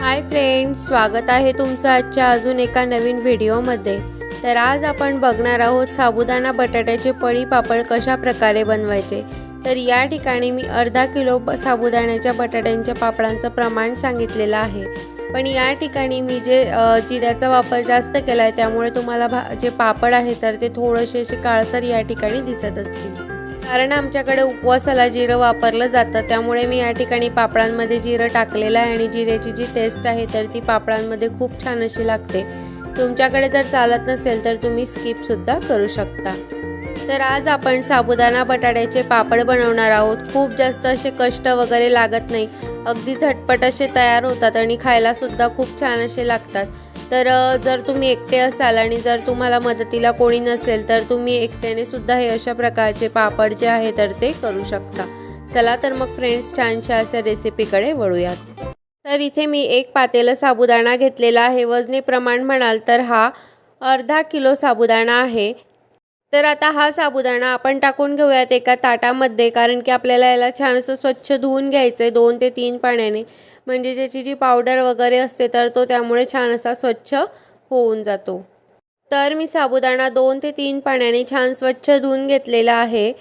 Hi friends स्वागत आहे तुमचं आजच्या अजून एका नवीन व्हिडिओमध्ये. तर आज आपण बघणार आहोत साबुदाणा बटाट्याचे पळी पापड कशा प्रकारे बनवायचे. तर या ठिकाणी मी अर्धा किलो साबुदाण्याच्या बटाट्यांच्या पापडांचं प्रमाण सांगितलेलं आहे. पण या ठिकाणी मी जे जिऱ्याचा वापर जास्त केला आहे त्यामुळे तुम्हाला भा जे पापड आहे तर ते थोडेसे असे काळसर या ठिकाणी दिसत असतील. कारण आमच्याकडे उपवासाला जिरं वापरलं जातं त्यामुळे मी या ठिकाणी पापडांमध्ये जिरं टाकलेलं आहे आणि जिऱ्याची जी टेस्ट आहे तर ती पापडांमध्ये खूप छान अशी लागते. तुमच्याकडे जर चालत नसेल तर तुम्ही स्किपसुद्धा करू शकता. तर आज आपण साबुदाणा बटाट्याचे पापड बनवणार आहोत. खूप जास्त असे कष्ट वगैरे लागत नाही. अगदी झटपट असे तयार होतात आणि खायला सुद्धा खूप छान असे लागतात. तर जर तुम्ही एकटे असाल आणि जर तुम्हाला मदतीला कोणी नसेल तर तुम्ही एकट्याने सुद्धा हे अशा प्रकारचे पापड जे आहे तर ते करू शकता. चला तर मग फ्रेंड्स छानशा अशा रेसिपीकडे वळूयात. तर इथे मी एक पातेलं साबुदाणा घेतलेला आहे. वजनेप्रमाण म्हणाल तर हा अर्धा किलो साबुदाणा आहे. तर आता हा साबुदाणा आपण टाकून घेऊयात एका ताटामध्ये कारण की आपल्याला याला छान असं स्वच्छ धुवून घ्यायचं आहे दोन ते तीन पाण्याने. म्हणजे ज्याची जी पावडर वगैरे असते तर तो त्यामुळे छान असा स्वच्छ होऊन जातो. तर मी साबुदाणा दोन ते तीन पाण्याने छान स्वच्छ धुवून घेतलेला आहे.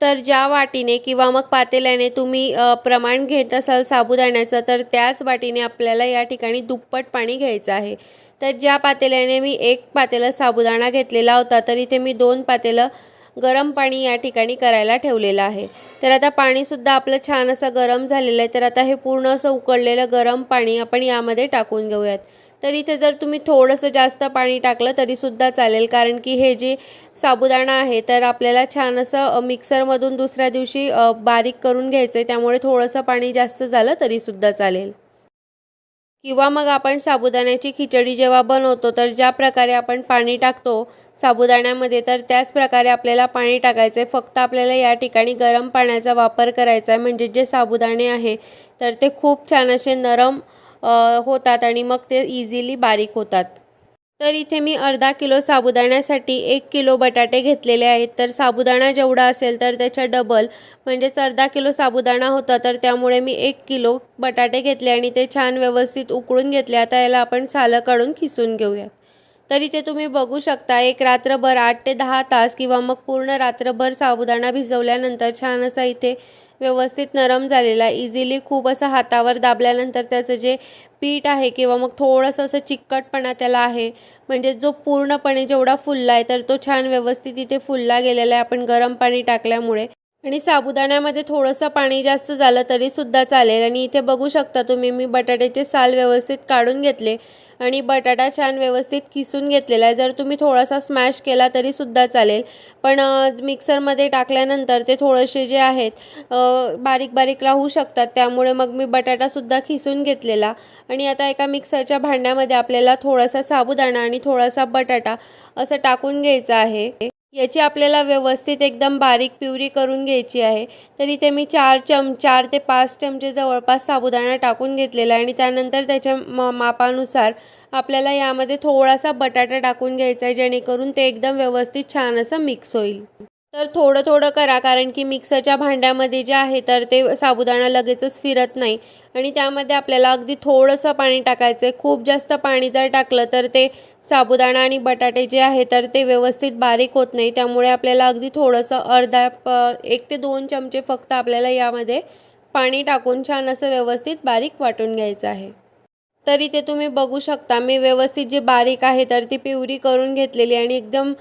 तर ज्या वाटीने किंवा मग पातेल्याने तुम्ही प्रमाण घेत असाल साबुदाण्याचं तर त्याच वाटीने आपल्याला या ठिकाणी दुप्पट पाणी घ्यायचं आहे. तर ज्या पातेल्याने मी एक पातेलं साबुदाणा घेतलेला होता तर इथे मी दोन पातेलं गरम पाणी या ठिकाणी करायला ठेवलेलं आहे. तर आता पाणीसुद्धा आपलं छान असं गरम झालेलं आहे. तर आता हे पूर्ण असं उकळलेलं गरम पाणी आपण यामध्ये टाकून घेऊयात. तर इथे जर तुम्ही थोडंसं जास्त पाणी टाकलं तरीसुद्धा चालेल. कारण की हे जे साबुदाणा आहे तर आपल्याला छान असं मिक्सरमधून दुसऱ्या दिवशी बारीक करून घ्यायचं आहे त्यामुळे थोडंसं पाणी जास्त झालं तरीसुद्धा चालेल. किंवा मग आपण साबुदाण्याची खिचडी जेव्हा बनवतो तर ज्या प्रकारे आपण पाणी टाकतो साबुदाण्यामध्ये तर त्याच प्रकारे आपल्याला पाणी टाकायचं आहे फक्त आपल्याला या ठिकाणी गरम पाण्याचा वापर करायचा आहे म्हणजे जे साबुदाणे आहे तर ते खूप छान असे नरम होतात आणि मग ते इझिली बारीक होतात. तर इथे मी अर्धा किलो साबुदाण्यासाठी एक किलो बटाटे घेतलेले आहेत. तर साबुदाणा जेवढा असेल तर त्याच्या डबल म्हणजेच अर्धा किलो साबुदाणा होता तर त्यामुळे मी एक किलो बटाटे घेतले आणि ते छान व्यवस्थित उकळून घेतले. आता याला आपण सालं काढून खिसून घेऊयात तर इथे तुम्ही बघू शकता. एक रात्रभर आठ ते दहा तास किंवा मग पूर्ण रात्रभर साबुदाणा भिजवल्यानंतर छान असा इथे व्यवस्थित नरम झालेला इझिली खूप असं हातावर दाबल्यानंतर त्याचं जे पीठ आहे किंवा मग थोडंसं असं चिकटपणा त्याला आहे. म्हणजे जो पूर्णपणे जेवढा फुलला आहे तर तो छान व्यवस्थित इथे फुलला गेलेला आहे. आपण गरम पाणी टाकल्यामुळे. आणि साबुदाण्यामध्ये थोडंसं पाणी जास्त झालं तरीसुद्धा चालेल. आणि इथे बघू शकता तुम्ही मी बटाट्याचे साल व्यवस्थित काढून घेतले. आणि बटाटा छान व्यवस्थित किसून घेतलेला आहे. जर तुम्ही थोडासा स्मॅश केला तरीसुद्धा चालेल. पण मिक्सरमध्ये टाकल्यानंतर ते थोडेसे जे आहेत बारीक बारीक राहू शकतात. त्यामुळे मग मी बटाटासुद्धा खिसून घेतलेला. आणि आता एका मिक्सरच्या भांड्यामध्ये आपल्याला थोडासा साबुदाणा आणि थोडासा बटाटा असं टाकून घ्यायचं आहे. याची आपल्याला व्यवस्थित एकदम बारीक प्युरी करून घ्यायची आहे. तर इथे मी चार चम चार ते पाच चमचे जवळपास साबुदाणा टाकून घेतलेला आहे आणि त्यानंतर त्याच्या म मापानुसार आपल्याला यामध्ये थोडासा बटाटा टाकून घ्यायचा आहे जेणेकरून ते एकदम व्यवस्थित छान असं मिक्स होईल. तर थोडं थोडं करा कारण की मिक्सरच्या भांड्यामध्ये जे आहे तर ते साबुदाणा लगेचच फिरत नाही. आणि त्यामध्ये आपल्याला अगदी थोडंसं पाणी टाकायचं आहे खूप जास्त पाणी जर टाकलं तर ते साबुदाणा आणि बटाटे जे आहे तर ते व्यवस्थित बारीक होत नाही. त्यामुळे आपल्याला अगदी थोडंसं अर्धा प एक ते दोन चमचे फक्त आपल्याला यामध्ये पाणी टाकून छान असं व्यवस्थित बारीक वाटून घ्यायचं आहे. तर इथे तुम्ही बघू शकता. मी व्यवस्थित जी बारीक आहे तर ती पिवरी करून घेतलेली आणि एकदम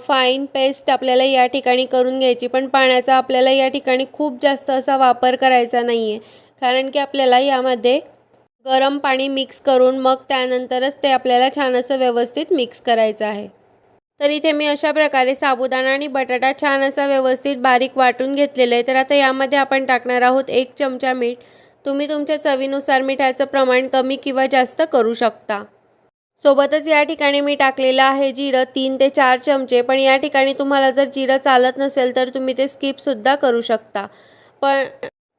फाईन पेस्ट आपल्याला या ठिकाणी करून घ्यायची. पण पाण्याचा आपल्याला या ठिकाणी खूप जास्त असा वापर करायचा नाही आहे कारण की आपल्याला यामध्ये गरम पाणी मिक्स करून मग त्यानंतरच ते आपल्याला छान असं व्यवस्थित मिक्स करायचं आहे. तर इथे मी अशा प्रकारे साबुदाणा आणि बटाटा छान असा व्यवस्थित बारीक वाटून घेतलेलं आहे. तर आता यामध्ये आपण टाकणार आहोत एक चमचा मीठ. तुम्ही तुमच्या चवीनुसार मिठाचं प्रमाण कमी किंवा जास्त करू शकता. सोबतच या ठिकाणी मी टाकलेलं आहे जिरं तीन ते चार चमचे पण या ठिकाणी तुम्हाला जर जिरं चालत नसेल तर तुम्ही ते स्किपसुद्धा करू शकता. पण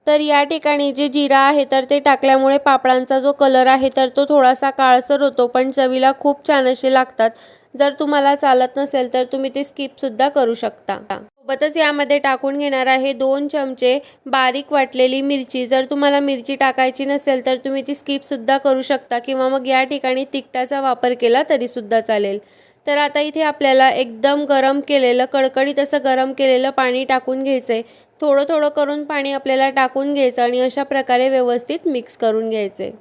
तर या ठिकाणी जे जिरा आहे तर ते टाकल्यामुळे पापडांचा जो कलर आहे तर तो थोडासा काळसर होतो पण चवीला खूप छान असे लागतात. जर तुम्हाला चालत नसेल तर तुम्ही ते स्किपसुद्धा करू शकता. सोबतच यामध्ये टाकून घेणार आहे दोन चमचे बारीक वाटलेली मिरची. जर तुम्हाला मिरची टाकायची नसेल तर तुम्ही ती स्किपसुद्धा करू शकता किंवा मग या ठिकाणी तिखटाचा वापर केला तरीसुद्धा चालेल. तर आता इथे आपल्याला एकदम गरम केलेलं कडकडीत असं गरम केलेलं पाणी टाकून घ्यायचं आहे थोडं थोडं करून पाणी आपल्याला टाकून घ्यायचं आणि अशा प्रकारे व्यवस्थित मिक्स करून घ्यायचे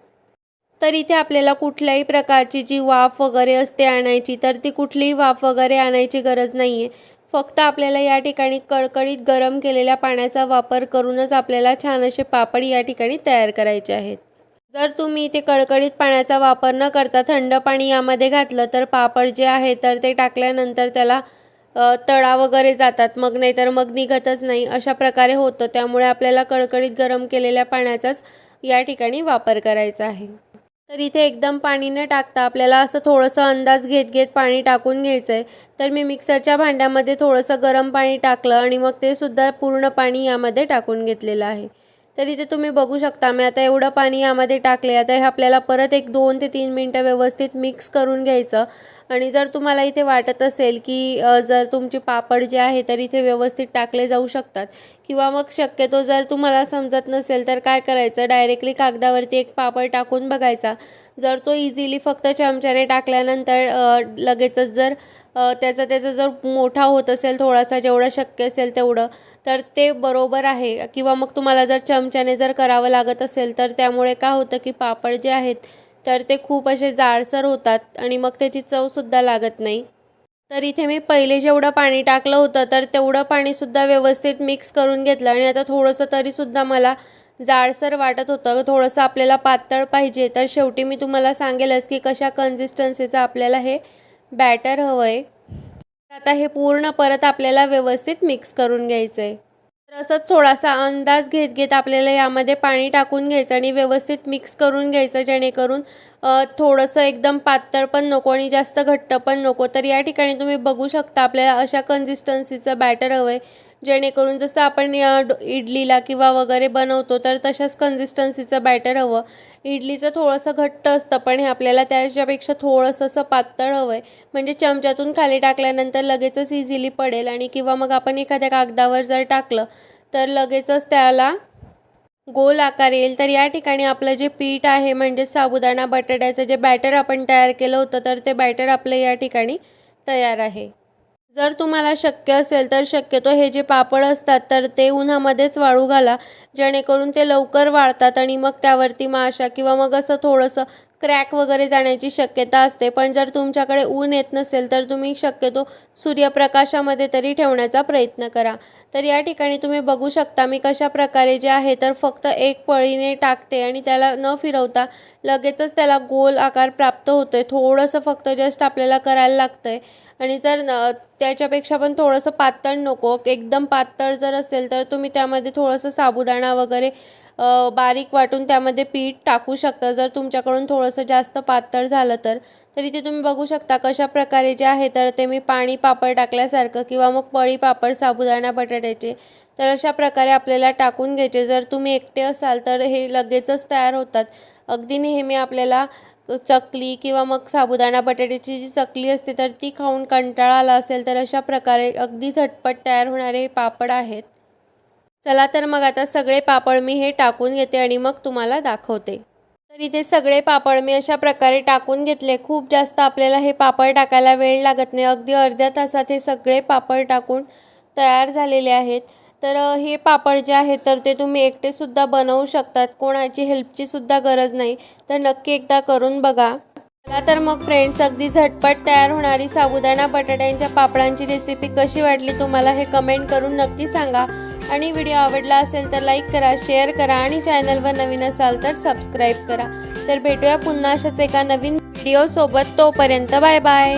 तर इथे आपल्याला कुठल्याही प्रकारची जी वाफ वगैरे असते आणायची तर ती कुठलीही वाफ वगैरे आणायची गरज नाही आहे फक्त आपल्याला या ठिकाणी कडकडीत गरम केलेल्या पाण्याचा वापर करूनच आपल्याला छान असे पापड या ठिकाणी तयार करायचे आहेत. जर तुम्ही इथे कडकडीत पाण्याचा वापर न करता थंड पाणी यामध्ये घातलं तर पापड जे आहे तर ते टाकल्यानंतर त्याला तळा वगैरे जातात. मग नाही तर मग निघतच नाही. अशा प्रकारे होतं. त्यामुळे आपल्याला कडकडीत गरम केलेल्या पाण्याचाच या ठिकाणी वापर करायचा आहे. तर इथे एकदम पाणी न टाकता आपल्याला असं थोडंसं अंदाज घेत घेत पाणी टाकून घ्यायचं आहे तर मी मिक्सरच्या भांड्यामध्ये थोडंसं गरम पाणी टाकलं आणि मग ते सुद्धा पूर्ण पाणी यामध्ये टाकून घेतलेलं आहे. तर इथे तुम्ही बघू शकता मी आता एवढं पाणी यामध्ये टाकले आता हे आपल्याला परत एक दोन ते तीन मिनटं व्यवस्थित मिक्स करून घ्यायचं. आणि जर तुम्हाला इथे वाटत असेल की जर तुमचे पापड जे आहे तर इथे व्यवस्थित टाकले जाऊ शकतात. किंवा मग शक्यतो जर तुम्हाला समजत नसेल तर काय करायचं? डायरेक्टली कागदावरती एक पापड टाकून बघायचा. जर तो इझिली फक्त चमच्याने टाकल्यानंतर लगेचच जर त्याचा त्याचा जर मोठा होत असेल थोडासा जेवढं शक्य असेल तेवढं तर ते बरोबर आहे. किंवा मग तुम्हाला जर चमच्याने जर करावं लागत असेल तर त्यामुळे काय होतं की पापड जे आहेत तर ते खूप असे जाडसर होतात आणि मग त्याची चवसुद्धा लागत नाही. तर इथे मी पहिले जेवढं पाणी टाकलं होतं तर तेवढं पाणीसुद्धा व्यवस्थित मिक्स करून घेतलं आणि आता थोडंसं तरीसुद्धा मला जाडसर वाटत होतं. थोडंसं आपल्याला पातळ पाहिजे. तर शेवटी मी तुम्हाला सांगेलच की कशा कन्सिस्टन्सीचं आपल्याला हे बॅटर हवं आहे आता हे पूर्ण परत आपल्याला व्यवस्थित मिक्स करून घ्यायचं आहे तर असंच थोडासा अंदाज घेत घेत आपल्याला यामध्ये पाणी टाकून घ्यायचं आणि व्यवस्थित मिक्स करून घ्यायचं जेणेकरून थोडंसं एकदम पातळ पण नको आणि जास्त घट्ट पण नको. तर या ठिकाणी तुम्ही बघू शकता आपल्याला अशा कन्सिस्टन्सीचं बॅटर हवं आहे जेणेकरून जसं आपण इडलीला किंवा वगैरे बनवतो तर तशाच कन्सिस्टन्सीचं बॅटर हवं. इडलीचं थोडंसं घट्ट असतं पण हे आपल्याला त्याच्यापेक्षा थोडंसं असं पातळ हवं आहे म्हणजे चमच्यातून खाली टाकल्यानंतर लगेचच इझिली पडेल आणि किंवा मग आपण एखाद्या कागदावर जर टाकलं तर लगेचच त्याला गोल आकार येईल. तर या ठिकाणी आपलं जे पीठ आहे म्हणजे साबुदाणा बटाट्याचं जे बॅटर आपण तयार केलं होतं तर ते बॅटर आपलं या ठिकाणी तयार आहे. जर तुम्हाला शक्य असेल तर शक्यतो हे जे पापड असतात तर ते उन्हामध्येच वाळू घाला जेणेकरून ते लवकर वाळतात आणि मग त्यावरती माशा किंवा मग असं थोडंसं क्रॅक वगैरे जाण्याची शक्यता असते. पण जर तुमच्याकडे ऊन येत नसेल तर तुम्ही शक्यतो सूर्यप्रकाशामध्ये तरी ठेवण्याचा प्रयत्न करा. तर या ठिकाणी तुम्ही बघू शकता मी कशा प्रकारे जे आहे तर फक्त एक पळीने टाकते आणि त्याला न फिरवता लगेचच त्याला गोल आकार प्राप्त होतो आहे थोडंसं फक्त जस्ट आपल्याला करायला लागतं आहे आणि जर त्याच्यापेक्षा पण थोडंसं पातळ नको. एकदम पातळ जर असेल तर तुम्ही त्यामध्ये थोडंसं साबुदाणा वगैरे बारीक वाटून त्यामध्ये पीठ टाकू शकता. जर तुमच्याकडून थोडंसं जास्त पातळ झालं तर. तर इथे तुम्ही बघू शकता कशा प्रकारे जे आहे तर ते मी पाणी पापड टाकल्यासारखं किंवा मग पळी पापड साबुदाणा बटाट्याचे. तर अशा प्रकारे आपल्याला टाकून घ्यायचे. जर तुम्ही एकटे असाल तर हे लगेचच तयार होतात. अगदी नेहमी आपल्याला चकली किंवा मग साबुदाणा बटाट्याची जी चकली असते तर ती खाऊन कंटाळा आला असेल तर अशा प्रकारे अगदी झटपट तयार होणारे पापड आहेत. चला तर मग आता सगळे पापड मी हे टाकून घेते आणि मग तुम्हाला दाखवते. तर इथे सगळे पापड मी अशा प्रकारे टाकून घेतले. खूप जास्त आपल्याला हे पापड टाकायला वेळ लागत नाही. अगदी अर्ध्या तासात हे सगळे पापड टाकून तयार झालेले आहेत. तर हे पापड जे आहेत तर ते तुम्ही एकटेसुद्धा बनवू शकतात. कोणाची हेल्पचीसुद्धा गरज नाही. तर नक्की एकदा करून बघा. चला तर मग फ्रेंड्स अगदी झटपट तयार होणारी साबुदाणा बटाट्यांच्या पापडांची रेसिपी कशी वाटली तुम्हाला हे कमेंट करून नक्की सांगा. आणि व्हिडिओ आवडला असेल तर लाईक करा शेअर करा आणि चॅनलवर नवीन असाल तर सबस्क्राईब करा. तर भेटूया पुन्हा अशाच एका नवीन व्हिडिओसोबत. तोपर्यंत बाय बाय.